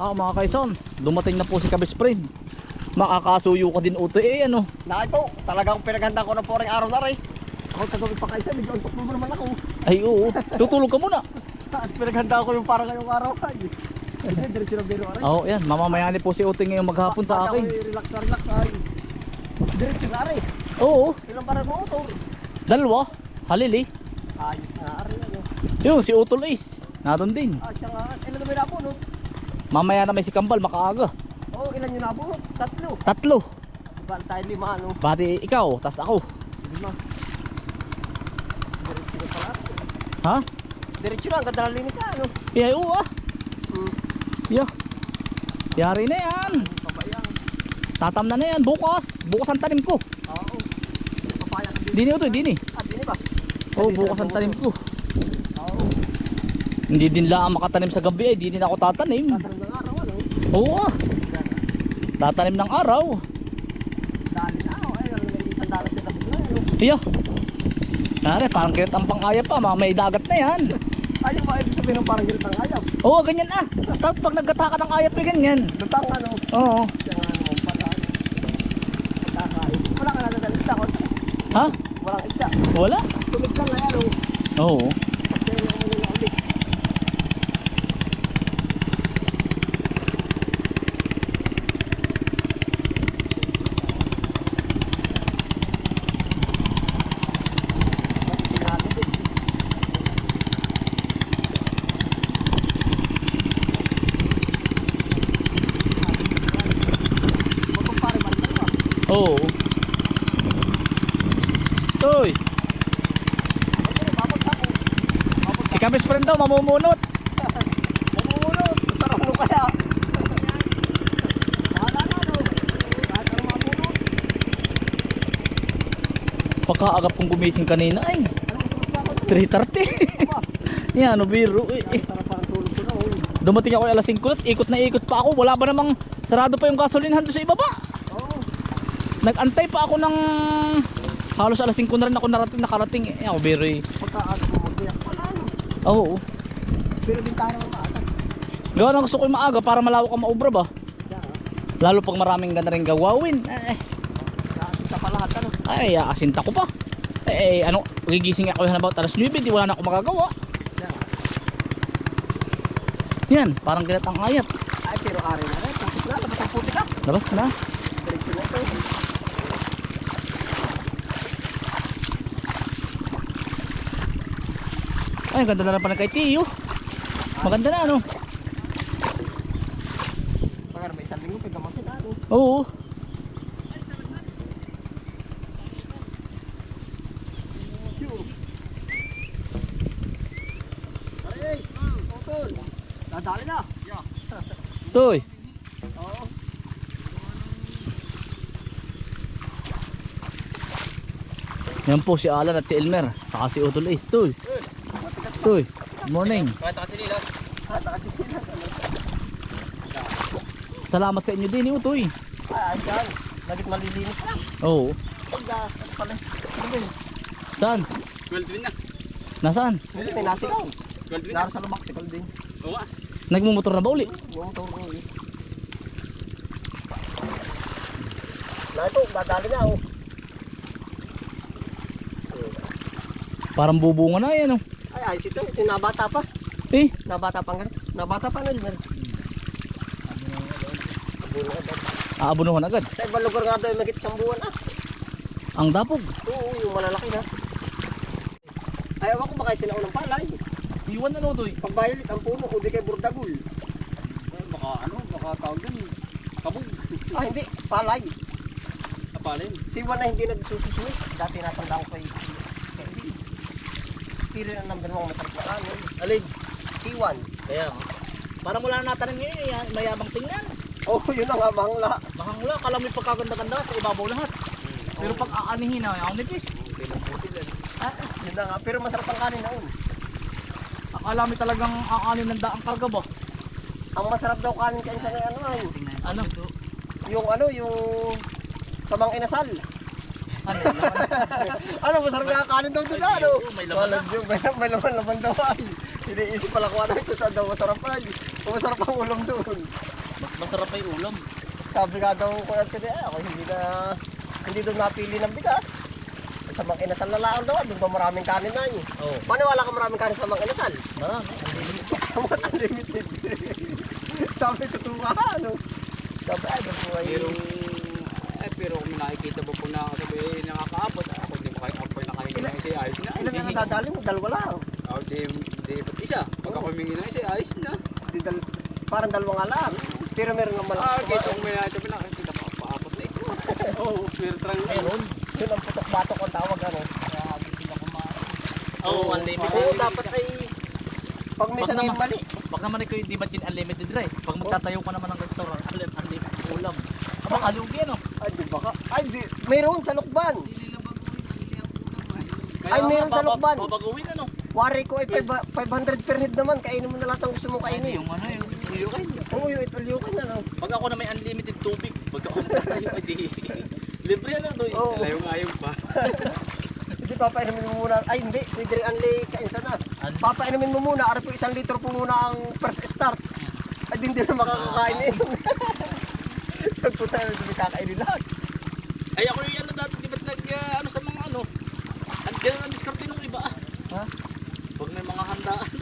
Ah, mga kaison, dumating na po si Kabis Friend. Makakasuyo ka din uto eh, ano? Nakay po, talagang pinaghanda ko na po rin araw na rin. Ako kagabi pa kayo medyo antok mo naman ako. Ay, oo. Tutulog ka muna. At pinaghanda ko yung para ngayong araw. Hindi, diretso na biro rin. Oo, oh, yan. Mamamayani po si Utoy ngayong maghapon sa akin. Relax na relax ay. Diretso na rin. Oo, Ilang para mo motor. dalawa. Halili. Ayos na rin ano. Yun, si Utol Ace. Nadun din. Ah, siya nga. Ilan na may napunod? Mamaya na may si Kambal, makaaga. Oo, ilan yung napunod? Tatlo. Tatlo. Bal tayo lima ano. Bati ikaw, tas ako. Lima. Diretso na pala. Ha? Diretso na, ang ganda ng linis ano. Yeah, oo ah. Hmm. Yeah. Yari na yan. Pabayang. Tatam na na yan. Bukas. Bukas ang tanim ko. Oo. Papaya ka din. Dini Utoy, dini. Ah, dini ba? Oo, oh, bukas ang tanim ko. Oo. Hindi din lang makatanim sa gabi ay di din ako tatanim. Ano. Oo. Tatanim ng araw. Dali na ako. Ang isang dalas na ano. Iya. Nare, parang kirit ang pangaya pa. Mga may dagat na yan. Ay, yung mga ibig sabihin ng parang ganitang ayam. Oo, ganyan ah. Tapos pag nagkata ka ng ayap eh, ganyan. Oo. Ano, pata ano. Pagkakain. Wala ka nalagal isda ko. Ha? Walang isda. Wala? Tumig lang na yan oh. Oo. Pagkaya na ano na ulit. Oo. Toy, si Kabis friend daw mamumunot. Mamumulot. Sarap mo kaya. Pagkaagap kong gumising kanina ay sa 3.30. Yan, ano biro. Eh, eh. Oh. Dumating ako alas 5 at ikot na ikot pa ako. Wala ba namang sarado pa yung gasolinhan doon sa ibaba. Oo. Nag-antay pa ako ng halos alas 5 na rin ako narating, nakarating. Eh, ako biro eh. Pagkaano mo magbiyak pala Oo. Pero bintana mo maaga. Gawa na gusto ko yung maaga para malawak ang maubra ba. Lalo pag maraming ganda rin gawawin. Eh, Sa palahat ano. ay, aasinta ko pa. Eh, eh, ano, gigising ako yan about alas 9, di wala na ako magagawa. Yan, parang gilat ang ayat. Ay pero ari na rin. Putik na. Labas ang putik ah. Labas na. Diretso na ito. Ay, ganda na rin pa ng kay Tiyo. Maganda na, ano? Pagkara may isang linggo. Pagkamasin ano. Oo. Nadali na! Toy. Oo. Yan po si Alan at si Elmer. Saka si Utol Ace. Toy. Toy. Good morning. Ah? Salamat sa inyo din, Utoy. Ah, dyan. Lagit malilinis na. Oo. Saan? 12 din na. Nasaan? Hindi, may nasigaw. 12 din na. Naro sa lumak, sikal din. Oo nga. Nagmumotor na ba uli? Yung motor ko eh. Na ito, dadali na oh. Parang bubunga na yan, oh. Ay, ayos ito. Ito nabata pa. Eh, Nabata pa nga. Nabata pa na rin. aabunuhan agad. Sa ibang lugar nga daw, magit isang buwan ah. Ang dapog. Oo, yung malalaki na. Ayaw ako baka sila unang palay. Iwan na, Utoy. Pag violet ang puno, o di kay burdagul. Baka ano, baka tawag din. Kabog. Ah, hindi. Palay. Kapalin. Siwan na hindi nagsususunod. Dati natandaan ko kay. Pero ang number one masarap na kanin. Alin? Siwan. Kaya, parang wala na natanim ngayon, eh. mayabang tingnan. Oh, yun ang nga mangla. Mahangla, kala yung pagkaganda-ganda sa ibabaw lahat. Pero pag aanihin na, ang nipis. Ah, yun na nga. Pero masarap ang kanin na yun. Akala mo talagang aanin ng daang karga ba? Ang masarap daw kanin kain sa ano ay. Ano? Yung ano, yung samang inasal. Ano? ano, masarap nga kanin daw doon ano. may laman yun, may, may laman laman daw ay. Iniisip pala ko ano ito saan daw masarap ay. Masarap ang ulam doon. Mas masarap pa yung ulam. Sabi nga daw ko at kanya, ako hindi na, hindi doon napili ng bigas. Sa mga inasal na lang daw, doon daw maraming kanin na yun. Oo. Maniwala ka maraming kanin sa mga inasal. Marami. What unlimited. Sabi ko tunga ano. Sabi ay, doon po ay... Pero, eh, pero kung may nakikita mo po na sabi, eh, nakakaabot, ako hindi mo kahit apoy na kainin na isa, ayos na. Ilan na nadadali mo? Dalawa lang. Ako, di, di, ba't isa? Pag ako humingi na isa, ayos na. Di dal parang dalawa nga lang. Pero meron nga Ah, malaki. kaya kung may nakita mo na, kita pa, paapat na ito. Oo, pero trang Meron. Yun ang putok-batok ang tawag ano. Oo, unlimited. Oo, dapat ay... Pag minsan Wag ay naman. mali. Pag naman ikaw di ba din unlimited rice? Pag magtatayo ka naman ng restaurant, unlim- unlimited ulam. Aba, kalugi ano? Ay, di? Ay. Mayroon sa lukban. Ay, meron sa lukban. Babaguhin ano? Wari ko ay five- 500 per head naman. Kainin mo na lahat ang gusto Ay, kainin. yung ano yung uyukin. Oo, yung italyo ka na. No? Pag ako na may unlimited tubig, pag ako magtatayo, pwede. Libre ano doy. Oo. Layong-ayong pa. Hindi, papainumin mo muna. Ay, hindi. Pwede rin anli kainsa na. Ano? Papainumin mo muna. Araw po isang litro po muna ang first start. Ay, di hindi na makakakain eh. Pagpunta na hindi kakainin lahat. Ay ako yung ano dati, di ba't nag, ah, ano sa mga ano? Ang ganun ang diskarte ng iba ah. Ha? Pag may mga handaan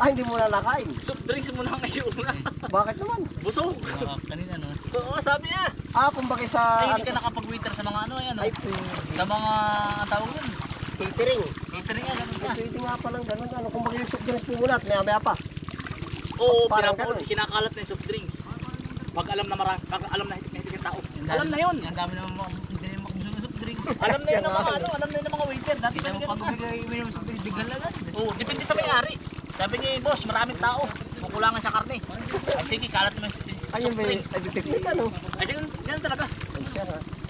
Ah, hindi mo na nakain. Soft drinks muna ngayon na. Bakit naman? Busog. kanina no? Oo, sabi niya. Ah, kumbaga sa... Ay, hindi ka nakapag-waiter sa mga ano, ayan Ay, oh. Sa mga, ang tawag yun. Catering. Catering yan, ganun ka. Pwede nga palang ganun. Ano, kumbaga yung soft drinks po muna at maya maya pa. Oo, Parang pinapon, kinakalat na yung soft drinks. Pag alam na marami, pag alam na hitik na hitik yung tao. Alam na yun. Ang dami naman mga hindi naman makumusong soft drink. Alam na yun ng mga ano, alam na yun ng mga waiter. Dati naman ganun bigay minum soft drink, bigla lang. Oo, depende sa may-ari. Sabi niya, boss, maraming tao. Kukulangan sa karne. Ay sige, kalat naman soft Ayun ba drinks. ay, technique ano? Ay, ganun, ganun talaga.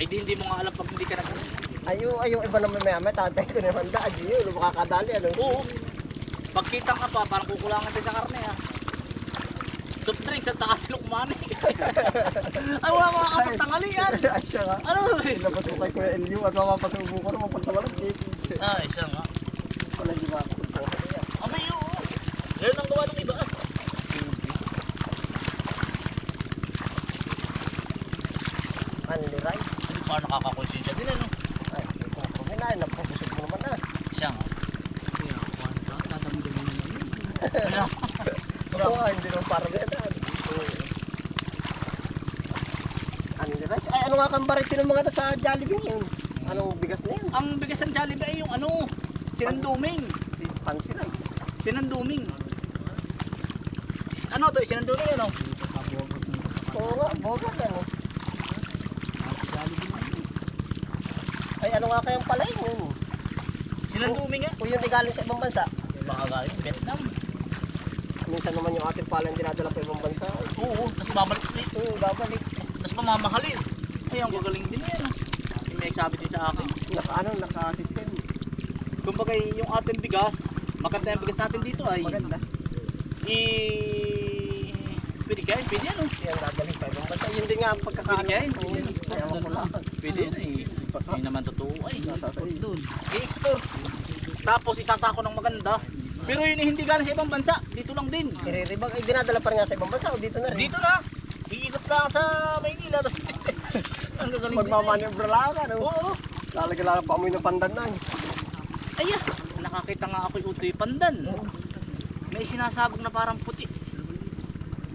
Ay, di, hindi mo nga alam pag hindi ka nag Ayo, ayo, iba naman maya maya. Tatay ko naman da. Adi yun, makakadali ano. Oo. Pagkita ka pa, parang kukulangan tayo sa karne ha. Soft drinks at saka silukmani. Ay, wala mga kapagtangali yan. Ay, siya nga. Ano? Ilabas ko kay Kuya Elio at mapapasubo ko naman pag tawalag. Ay, siya nga. Wala di ba? Abay, oo. Ganun ang gawa ng iba. Only rice. Hindi pa nakakakonsensya din ano. Ay, ito ko minahin. Napapusog mo naman ah. Siya nga. Kaya, kuhan ka, tatamdamin mo naman. Ano? Oo, ah, hindi naman parang yan. ah. Only ano nga kang barito ng mga nasa Jollibee ngayon? Anong bigas na yun? Ang bigas ng Jollibee ay yung ano, sinanduming. Rice. Sinanduming. Ano to, sinanduming ano? Oo nga, boga yan. oh. Ay, ano nga kayang pala yun? Sinanduming nga. Kung yun ay galing sa ibang bansa, Baka galing Vietnam. minsan naman yung ating pala yung dinadala pa ibang bansa. Oo, tapos babalik ulit. Oo, babalik. Tapos mamamahalin. Ay, ang gagaling din yan. ah. Yung may nagsabi din sa akin. Naka ano, naka-system. Kumbaga yung ating bigas, maganda yung bigas natin dito ay Maganda. i pwede kain, pwede yan oh. Yan, dadalik pa bansa. Yun din nga ang pagkakaano. Pwede yan. Kaya ako lang. Pwede yan eh. Hindi naman totoo ay. Nasasay. Doon. I-export. Tapos isasako ng maganda. Pero yun eh, hindi galing sa ibang bansa. Dito lang din. Iriribag, ay dinadala pa rin nga sa ibang bansa o dito na rin. Dito na. Iikot lang sa Maynila. Tapos ang gagaling eh. Magmamanibra lang ano. Oo. Lalagyan lang pa amoy ng pandan na. Ay, ah, nakakita nga ako yung utoy pandan. May sinasabog na parang puti.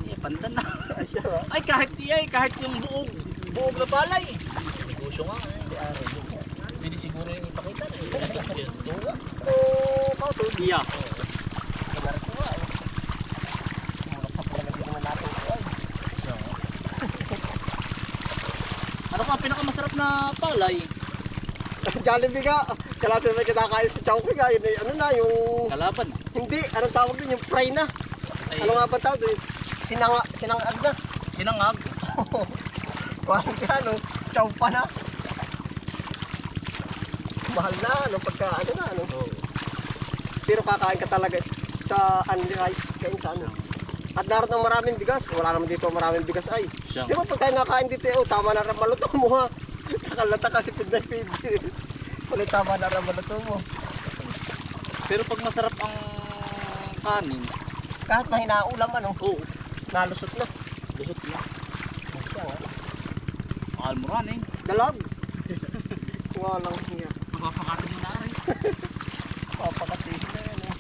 Eh, pandan na. Ay? Ay, kahit ay, kahit yung buog, buog na palay. Negosyo nga. Eh. Pwede siguro yung ipakita. Eh. Tuwa. Oo, kausod. Iya. Kamarat ko nga. eh. Mulak sa pula na din naman natin ito ay. Ano ka ang pinakamasarap na palay? Jollibee ka. Kalasa may kinakain sa Chowking nga. Yun ay ano na, yung... Kalaban. Hindi, anong tawag dun? Yung fry na. Ay, Ano nga ba tawag dun? Sinanga, sinangag na. sinangag. Parang ka, ano, chow pa na. Mahal na, ano, pagka, ano na, ano. Pero kakain ka talaga sa only rice, kain sa ano. At naroon ng maraming bigas. Wala naman dito maraming bigas ay. Di ba pag tayo nakain dito, eh, oh, tama na rin maluto mo ha. Nakalata ka lipid na lipid. Ulit tama na rin maluto mo. Pero pag masarap ang kanin, Kahit mahina ulam, ano, Oo. nalusot na. Lusot na. Mahal mo rin eh. Dalag. Walang hiya. Mapapakatid mo na rin. Papakatihin na yan. eh.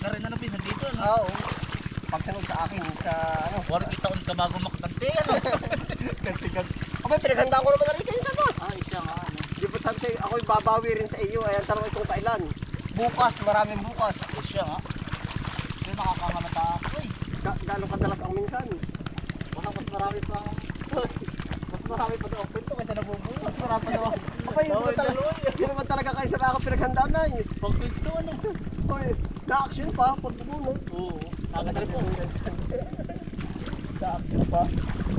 Ka rin ano pinsan dito ano. Oo. Pagsunod sa akin, sa ano, Warang taon ka bago makakanti ano. ganti-ganti. Abay, pinaghanda ko naman na rin kayo sa ba? ah, isa nga ano. Di ba sabi sa'yo, ako'y babawi rin sa iyo. Ayan, tanong itong kailan. Bukas, maraming bukas. Isa nga. Kaya nakakahalata ako eh. Ga gano'ng kadalas ang minsan. Baka mas marami pa mas marami pa daw open to kaysa nabubuo. Mas marami pa daw. Abay, yun naman talaga, yun naman talaga kayo sa mga pinaghanda na eh. Pag pinto ano. Oy, na-action pa, pagbubunod. Oo. Agad rin po. Pa.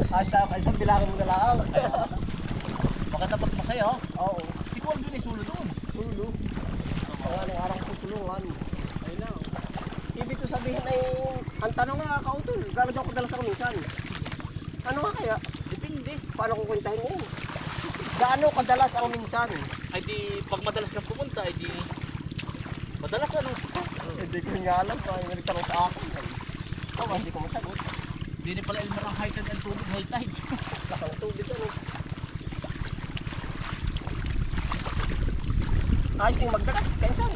Hasta kayo sa bilangin mo na lang. Maganda pag masaya oh. Oo. Hindi ko alam yun eh sulo doon. Tulo. Pangalang araw ko tulungan. Ayun na. Ibig ko sabihin ay, ang tanong nga kautol, gano'n daw kadalas ako minsan. Ano nga kaya? Depende. Paano ko kwentahin yun? Gaano kadalas ang minsan? Ay di pag madalas kang pumunta ay di madalas ano. Hindi ko nga alam pa. Nagtanong sa akin. Ay, ako, hindi ko masagot. Hindi ni pala Elmer ang high tide and tubig high tide. Lakang tubig ano. Ayos yung magdagat. Kensan.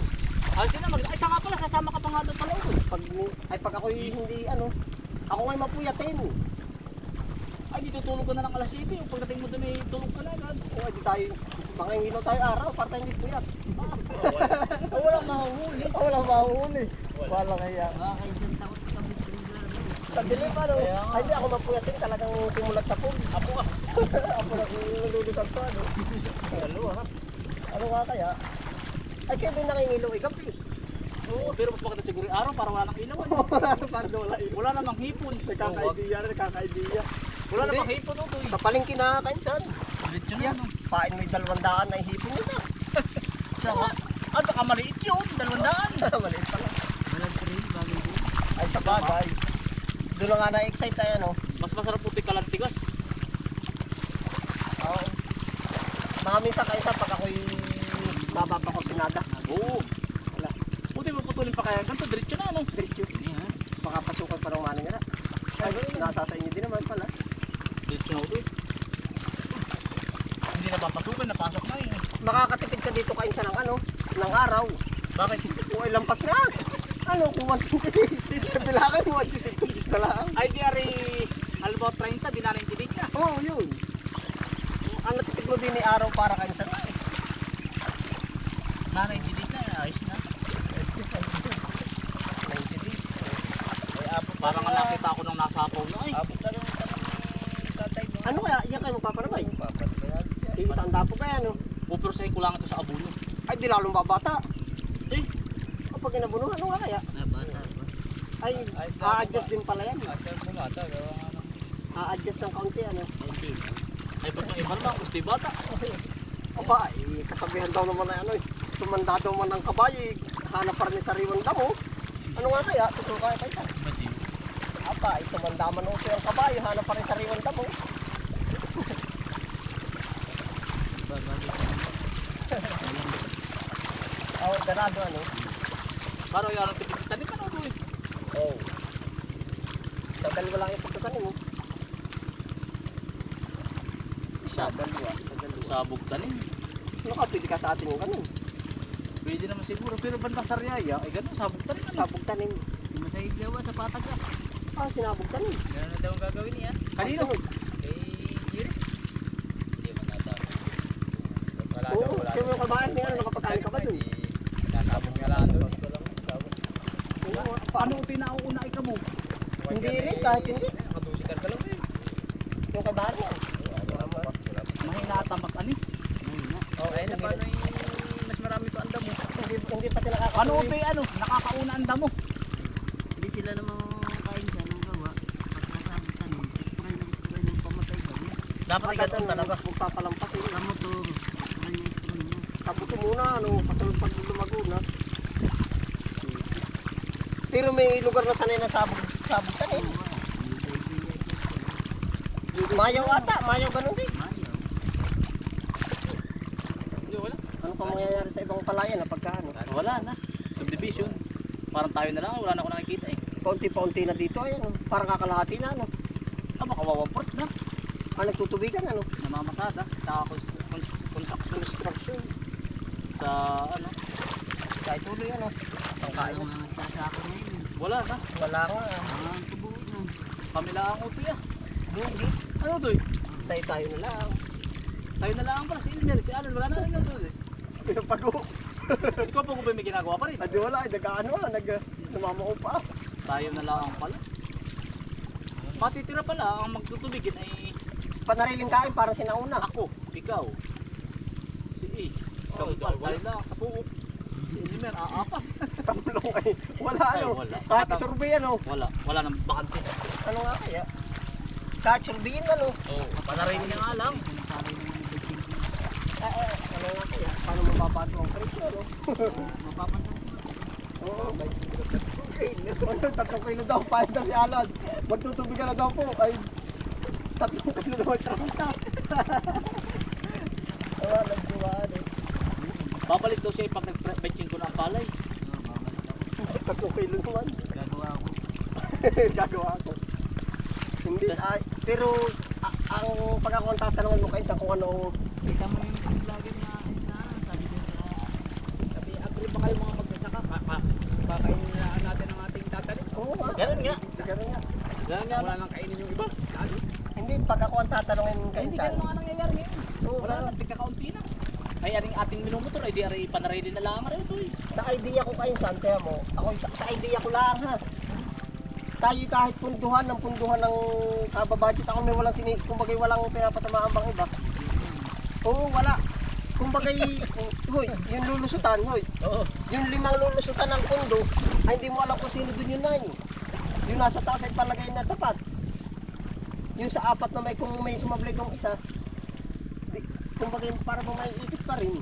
Ay sila mag ay saka pala sasama ka pa nga doon pala oh. Pag, ay pag ako'y hindi ano, ako nga'y mapuyatin. Ay di tutulog ka na ng alas 7. Yung pagdating mo doon ay tulog ka na agad. O, di tayo, baka hindi tayo araw, para tayo hindi puyat. Ay walang mahuhuli. Ah, Wala mahuhuli. Wala kaya. Sa kami. Sa dilim ano, Kaya nga. ay hindi ako mapuyatin, talagang simulat sa pool. Apo ka. ako na nilulutan pa ano. Dalawa ha. Ano nga kaya? Ay kaya may nangingilaw ay gabi. Oo, pero mas maganda siguro araw para wala nang ilaw. ano. para wala ilo. Wala namang hipon. Nagkaka-idea na, nagkaka-idea. Wala namang hipon oh, utoy. Sa palengke na kainsan. Diretso na Yeah. ano. Pain yung dalawang daan na ihipin mo na. Saka, ah baka maliit yun. Dalawang daan. Maliit pala. Walang trail, bagay ko. Ay sa bagay. Doon na nga na-excite tayo ano. Mas masarap puti kalantigas. Oo. Mga minsan kayo sa pag ako'y mapapakosinada. Oo. Wala. Puti mo putulin pa kaya ganito. Diretso na ano. Diretso. Baka pasukan pa ng maning nga. Ay, nasa sa inyo din naman pala. Diretso na utoy. Hindi na papasukin. Napasok na eh. Makakatipid ka dito kain sa ng ano, ng araw. Bakit? O ay lampas na. Ano, kung 120 days. Kabilangan mo 120 lang. Ay di ari albo 30 di na 90 days na. Oo, oh, yun. Ang natipid mo din ni araw para kain sa na. Na 90 days na. Ayos na. 90 days. Ay, abo, parang nga nakita ako nung nasa Apaw na ay. Abot na lang Ano kaya? Iyan kayo magpapanabay? Yung isang dapo kaya, no? Pupursahin ko lang ito sa abuno. Ay, di lalong babata. Eh, Kapag inabuno, ano nga kaya? Ba? Ay, a-adjust din pala yan. Yung gawa nga ng A-adjust ng kaunti, ano? Hindi. ay ba't yung iba naman? Gusto yung bata. Aba, eh, kasabihan daw naman na ano, eh, tumanda daw man ng kabayo, eh, hanap pa rin sa sariwang damo. Ano nga kaya? Totoo kaya kayo? Aba, eh, tumanda man uso ang kabayo, hanap pa rin sa sariwang damo. Ba, bagay ko. Oo, oh, ganado ano. Parang yung anong tipid. Tanim ka na ito eh. Oo. Oh. Sa dalawa lang yung pagkatanim mo. Sa dalawa, sa dalawa. Sabog tanim. Ano ka, pwede ka sa atin yung ganun. Pwede naman siguro. Pero bandang sariaya, ay ganun, sabog tanim. Ano? Sabog tanim. Hindi masayig gawa sa patag ah. Ah, sinabog tanim. Ganun na daw ang gagawin niya. Kanino? Kay Jiri. Hindi man nata. Wala daw, Oo, wala daw. yung kabayan niya, nakapagkain ka ba dun? Nasabog nga lang doon. Oo, pa- Paano ito yung nauuna ikaw mo? Hindi rin, kahit hindi. Nakadusikan ka lang eh. Yung kabayan niya. Mahina tamak ani. Oh, ayun na paano yung mas marami pa ang damo. Hindi, hindi pati nakakasulit. Ano ito yung ano? Nakakauna ang damo. Hindi sila namang kain siya ng gawa. Pagkasabot tanim, spray ng spray ng pamatay kami. Dapat ay ganun talaga. Magpapalampas eh. Sa motor, spray ng spray niya. Sabuto muna, ano, kasunod pag lumago na. Pero may lugar na sanay na sabog, sabog sa ko. Mayaw ata, mayaw ganun din. Ano pa mangyayari sa ibang palayan na pagka ano? Wala na. Subdivision. Parang tayo na lang, wala na ako nakikita eh. Paunti-paunti na dito, ayan. oh. Parang kakalahati na, ano. Ah, baka wawapot na. Ah, nagtutubigan, ano. Namamasada. Sa cons- construction sa ano. Kahit tuloy, ano. Ang kain Kaya na. mga nagsasako na yun. Wala na. Wala nga. Mga tubuin na. Kamila ang upi ah. Hindi. Ano to eh? Tayo-tayo na lang. Tayo na lang pala. Si Ilmer, si Alan, wala na rin to eh. Pinapago. Ikaw po kung ba may ginagawa pa rin. Adi wala, ay nag-ano ah, nag namamao pa. Tayo na lang pala. Matitira pala ang magtutubigin ay Panariling kain para sinauna. ako, ikaw, si Ace, Kampal, tayo lang sa puok. Si Ilmer, aapat. Tamlong ay wala Ay, ano. wala. Kahit survey ano. Wala, wala nang bakante. Ano nga kaya? Kahit surveyin ano. Oo, oh, niya lang. Sinasabi naman ng bitchin ko. Eh, eh, ano nga kaya? Paano mapapasok ang presyo no? Mapapansin ko. Oo. Ano, tatlong kilo daw, pahit na si Alan. Magtutubig ka na daw po. Ay, tatlong kilo daw, trangka. Wala, nagdumaan eh. Babalik daw siya pag nag-benching ko ng palay. Ako. Tatlong kilo naman. Gagawa ako. Gagawa ko. Hindi, ay, pero a- ang pag ako ang tatanungin mo kaisa kung anong Kita mo yung vlogger na na sabi ko sa Sabi, agree ba kayo mga magsasaka? Kaka, kakainin na natin ang ating tatanim. Oo nga. Ganun nga. Ganun nga. Ganun nga. Wala nang kainin yung iba. Lalo. Hindi, pag ako ang tatanungin Ay, hindi kaisa. ganun nga nangyayari ngayon. Oo, Wala ganun. na, tigkakaunti na. Ay, aring ating minumotor, ay di aray panaray na lang rin ito eh. Sa idea ko kainsan, kaya mo, ako sa, sa idea ko lang ha. Tayo kahit punduhan ng punduhan ng kababudget ako may walang sini, kumbaga walang pinapatamaan bang iba. Oo, wala. Kumbaga, hoy, yung lulusutan, hoy, Oo. yung limang lulusutan ng pundo, ay hindi mo alam kung sino dun yun na Yung nasa taas ay palagay na tapat. Yung sa apat na may kung may sumablay kong isa, kumbaga para bang may ikot pa rin.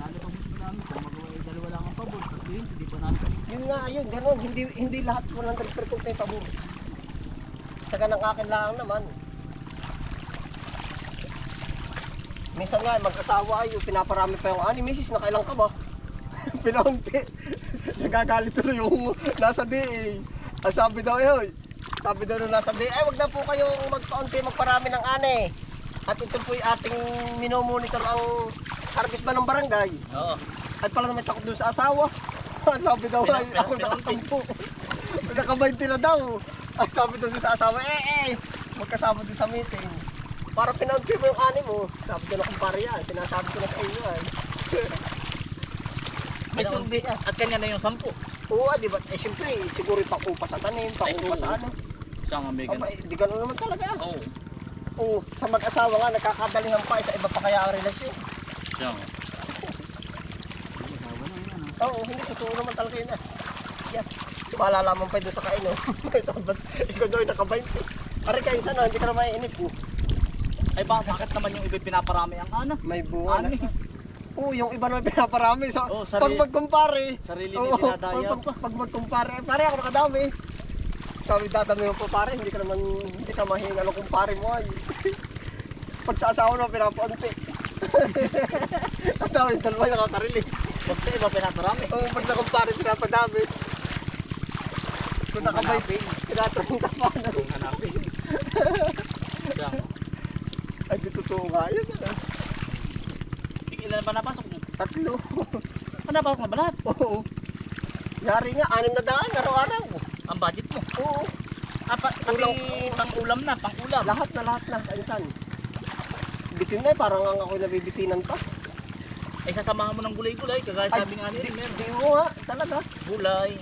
lalo pag gusto namin kung magawa ay dalawa lang ang pabor. Tatlo yun, hindi pa natin. Yun nga, yun, ganun. Hindi, hindi lahat 100% may pabor. Saka ng akin lang naman. Minsan nga, mag-asawa ayo, pinaparami pa yung ani. Misis, nakailang ka ba? Pinaunti. Nagagalit tuloy yung nasa DA. Ang sabi daw yun, sabi daw nung nasa DA, ay wag na po kayong magpaunti, magparami ng ani. At ito po yung ating minomonitor ang harvest ba ng barangay. Oo. At pala naman takot doon sa asawa. sabi daw ay ako nakasampu. Nakabainti na daw. Ay sabi daw sa asawa, eh eh, magkasama doon sa meeting. Para pinaunti mo yung ani mo. Sabi daw na kumpare yan, sinasabi ko na sa inyo yan. May ah. At kanya na yung sampu. Oo, ah, di ba? Eh siyempre, siguro yung pakupa sa tanim, pakupa sa ano. Siya nga may ganun. eh, di ganun naman talaga. Oo. Oo, sa mag-asawa nga, nakakadalihan pa, sa iba pa kaya ang relasyon. Ano. Oo, hindi totoo naman talaga yun ah. Yan. Malalaman pa doon sa kain oh. Ikaw daw yung nakabayin ko. Pare kayo sana, hindi ka na mainip oh. Ay ba, bakit naman yung iba pinaparami ang ana? May bunga Ani. na. Oo, yung iba naman pinaparami. So, pag sarili- magkumpare, Sarili oo, ni dinadaya. pag, pag, pag magkumpare, pare ako nakadami. Sabi, dadami mo pa pare, hindi ka naman, hindi ka mahinga ng kumpare mo ay. pag sa asawa mo, pinapaunti. Ang dami, dalawa yung nakakarili. Pag sa iba pinaparami. Oo, pag sa kumpare, pinapadami. Kung nakabay, tinatanong ka pa na. Kung hanapin. Ay, di totoo nga yun. ah. Ilan ba napasok mo? Tatlo. Ah, napasok na ba lahat? Oo. Yari nga, anim na daan, araw-araw. Budget mo. Oo. Ah, pa, pati Ulam. pang ulam na, pang ulam. Lahat na lahat na, insan. Bitin na eh, parang ang ako nabibitinan pa. Ay, sasamahan mo ng gulay-gulay, kagaya Ay, sabi nga ni di, Elmer. di mo nga, talaga. Gulay.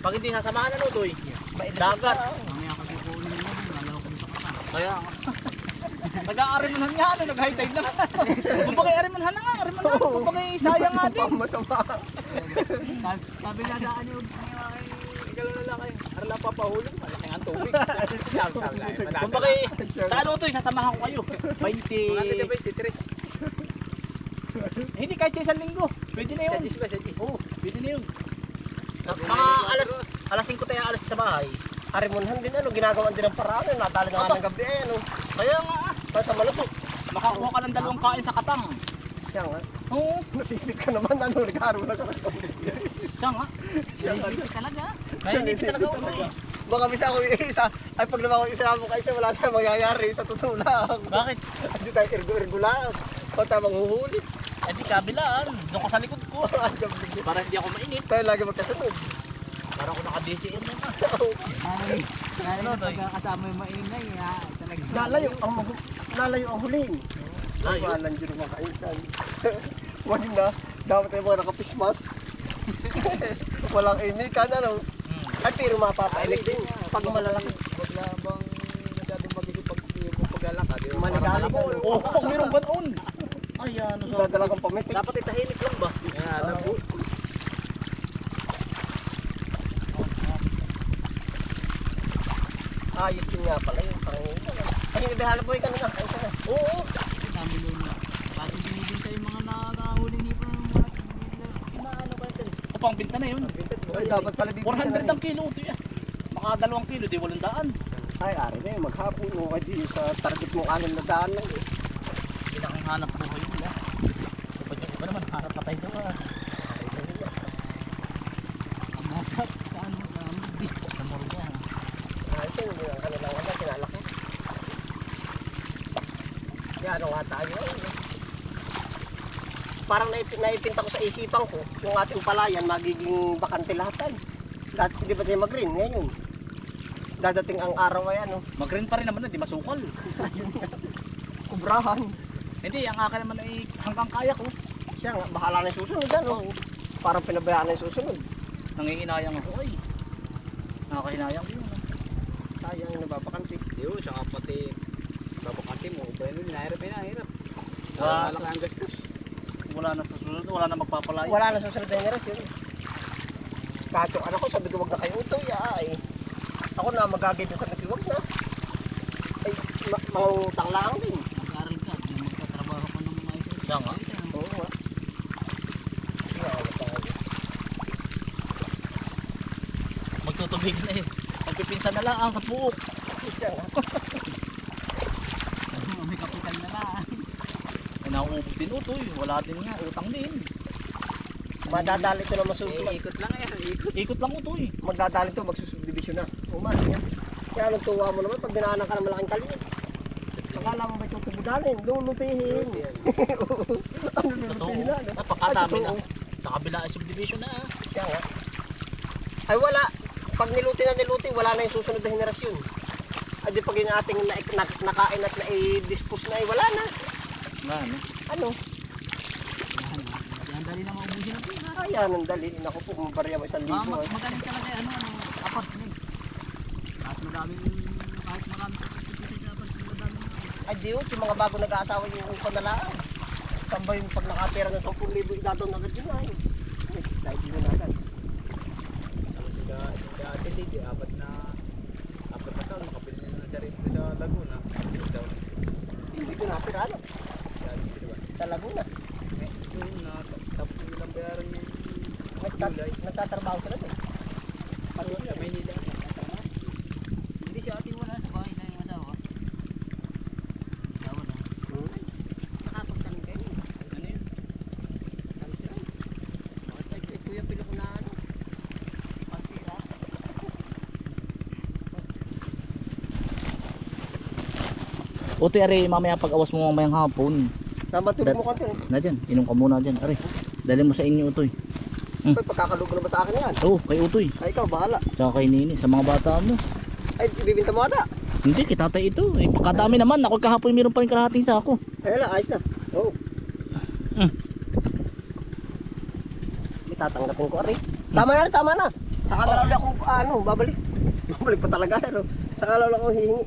Pag hindi sasamahan ano to eh. Maedad Dagat. ka. Mamaya kasi kukunin mo dalawa kong sakata. Kaya nga. Nag-aarimanan nga, ano, nag-high tide na. Kung bagay arimanan na nga. Kung bagay sayang nga din. Masama. Sabi, sabi na daan yung Na lang kayo. Arala pa pahulog. Malaki ang tubig. Sabi, sabi lang. Kung lang. sa ano to sasamahan ko kayo. 20. Mga sa 23. Hindi, kahit sa isang linggo. Pwede na yun. 10 ba? Sa 10. Oo, pwede na yun. Sa, mga alas, alas 5 tayo alas sa bahay. Arimonhan din ano, ginagawan din ng paraan. Nadali na nga ng gabi eh, ano. Kaya nga, ah, sa maluto. makakuha ka ng dalawang kain sa katang. Yan nga. Oo, Nasipit ka naman, ano, nagkaro na ka. siya nga. Nalilipit talaga. Nainipit talaga ako. Baka bisa ako isa, ay pag naman ako isa mo kaisa, wala tayong mangyayari sa totoo lang. Bakit? Hindi tayo ergo-ergo lang. O tayo manghuhuli. Eh di kabilaan. Doon ka sa likod ko. Ay. Para hindi ako mainit. Tayo lagi magkasunod. Para ako naka-DCM mo na. Ay, Ano, Toy? pagkakasama yung maingay, ha. Lalayo ang mag- lalayo ang huling. Layo? Walang dyan mga kainsan. Wag na, dapat tayo mga nakapismas. Walang imikan, ano. Hmm. Ay, pero mapapailig din. Pag malalaki. Huwag na bang masyadong magigipag yung paglalakad. yung Manigali parang mo. alam Oh, pag mayroong banon. Ay, ano sa... Dadala kang pamitik. Dapat itahimik lang ba? Kaya alam ko. Ayos din nga pala yung pangingin. Ay, yung ibihala boy ka na na. Oo. Pang binta na yun. Ay, dapat pala dito. 400 ang kilo ito yan. Baka dalawang kilo, di walang daan. Ay, ari na yun. Maghapon mo. Ay, di sa target mo kanan na daan lang. eh. Kailangan hanap buhay mo yan. Kapag yung iba naman, hanap patay daw ah. ang masap sa ano, sa mudi. Sa morga. Ayos yun. Yung kanilang ano, kinalaki. Yan, ano nga tayo. Eh. Parang naipin, naipinta ko sa isipan ko, yung ating palayan magiging bakante lahatan. Dati hindi ba tayo mag-green ngayon? Dadating ang araw ay ano, Mag-green pa rin naman, hindi masukal. kubrahan. Hindi, ang akin naman ay hanggang kaya ko. Siya nga, bahala na yung susunod ano. Parang pinabayaan na yung susunod. Nangiinayang ako ay. Nakakahinayang ko yun. ah. Sayang nababakante. Yun, siya nga pati babakante mo. Pero yun, nahirap nahirap. Ah, Wala lang ang. Wala na sa sunod, wala na magpapalay. Wala na susunod na generasyon. Kahit yung anak ko, sabi ko wag na kayo utoy, ay. Ako na magagay na sa nakiwag na. Ay, ma- mangutang lang din. Mag-aral ka, di magtatrabaho ka ng mga ito. Siya nga. Oo nga. Magtutubig na eh. Magpipinsan na lang ang sa puok. Siya nga. May kapital na lang. Ay nauubos din utoy. Wala din nga, utang din. Madadali ito na masul- Eh, ikot lang yan, ikot. Ikot lang utoy. magdadali ito, magsusubdivision na. Uman, yan. Kaya anong tuwa mo naman pag dinaanan ka ng malaking kaliit. Akala mo ba ito tubudalin? Lulupihin. ano lulupihin na? Napakadami na. Sa kabila ay subdivision na ah. Siya nga. Ay wala. Pag niluti na niluti, wala na yung susunod na henerasyon. Ay di pag yung ating na, na, nakain at na-dispose na, ay wala na. Nga ano. Ano? Yan, dali na maubusin ang pera. Ayan, ang dali. Naku po, mabarya mo isang libo. mag magaling talaga ano, ano, apartment. Kahit maraming, kahit sa apartment, madaming Ay di yun, yung mga bago nag-aasawa yung panalaan. Saan ba yung pag nakapera ng 10,000, idadaw na agad yun ay. Ay, Dahil na agad. Apat na, apat na taon, makabili na ng sarili sa Laguna. Daw, Hindi ko napira, ano? siya, di ba? Sa Laguna. Eh, yun na, tapos yung ilang bayaran yung Nagtat nagtatrabaho sila doon. Ano, sa Maynila. Hindi siya ate wala sa bahay na yung asawa. Asawa na. Nakapagtanong kayo. Ano yun? Ay, kay Kuya Pilo ko na ano. Pagsira. Utoy, ari, mamaya pag awas mo mamayang hapon. Namatulog mo kanto. Na dyan, inom ka muna dyan. Ari, dali mo sa inyo utoy. Hmm. Ay, pagkakalugo na ba sa akin yan? Oo, kay utoy. Ay, ikaw, bahala. Tsaka kay Nini, sa mga bata mo. Ay, ibibinta mo ata. Hindi, kitatay ito. Eh, pagkadami naman, ako kahapon mayroon pa rin kalahating sako. Ayun na, ayos na. Oo. Hmm. May tatanggapin ko, Ari. Tama na, tama na. Saka na lang ako, ano, babalik. Babalik pa talaga, ano. Saka lang ako hihingi.